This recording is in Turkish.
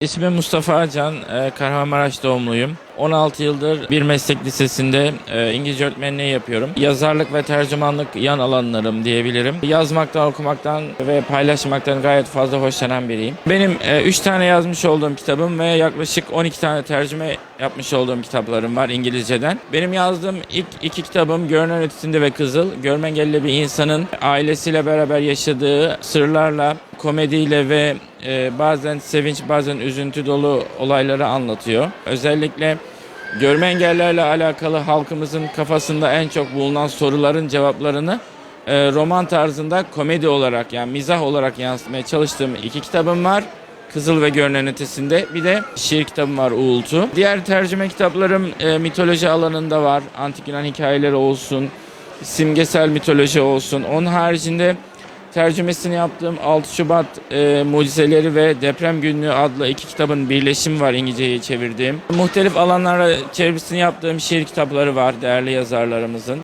İsmim Mustafa Can, e, Kahramanmaraş doğumluyum. 16 yıldır bir meslek lisesinde e, İngilizce öğretmenliği yapıyorum. Yazarlık ve tercümanlık yan alanlarım diyebilirim. Yazmaktan, okumaktan ve paylaşmaktan gayet fazla hoşlanan biriyim. Benim 3 tane yazmış olduğum kitabım ve yaklaşık 12 tane tercüme yapmış olduğum kitaplarım var İngilizceden. Benim yazdığım ilk iki kitabım Görünen Ötesinde ve Kızıl. Görme engelli bir insanın ailesiyle beraber yaşadığı sırlarla, komediyle ve e, bazen sevinç bazen üzüntü dolu olayları anlatıyor. Özellikle görme engellerle alakalı halkımızın kafasında en çok bulunan soruların cevaplarını e, roman tarzında komedi olarak yani mizah olarak yansıtmaya çalıştığım iki kitabım var. Kızıl ve Görünen Ötesinde. Bir de şiir kitabım var Uğultu. Diğer tercüme kitaplarım e, mitoloji alanında var. Antik Yunan hikayeleri olsun, simgesel mitoloji olsun. Onun haricinde tercümesini yaptığım 6 Şubat e, Mucizeleri ve Deprem Günlüğü adlı iki kitabın birleşimi var İngilizce'ye çevirdiğim. Muhtelif alanlara çevirisini yaptığım şiir kitapları var değerli yazarlarımızın.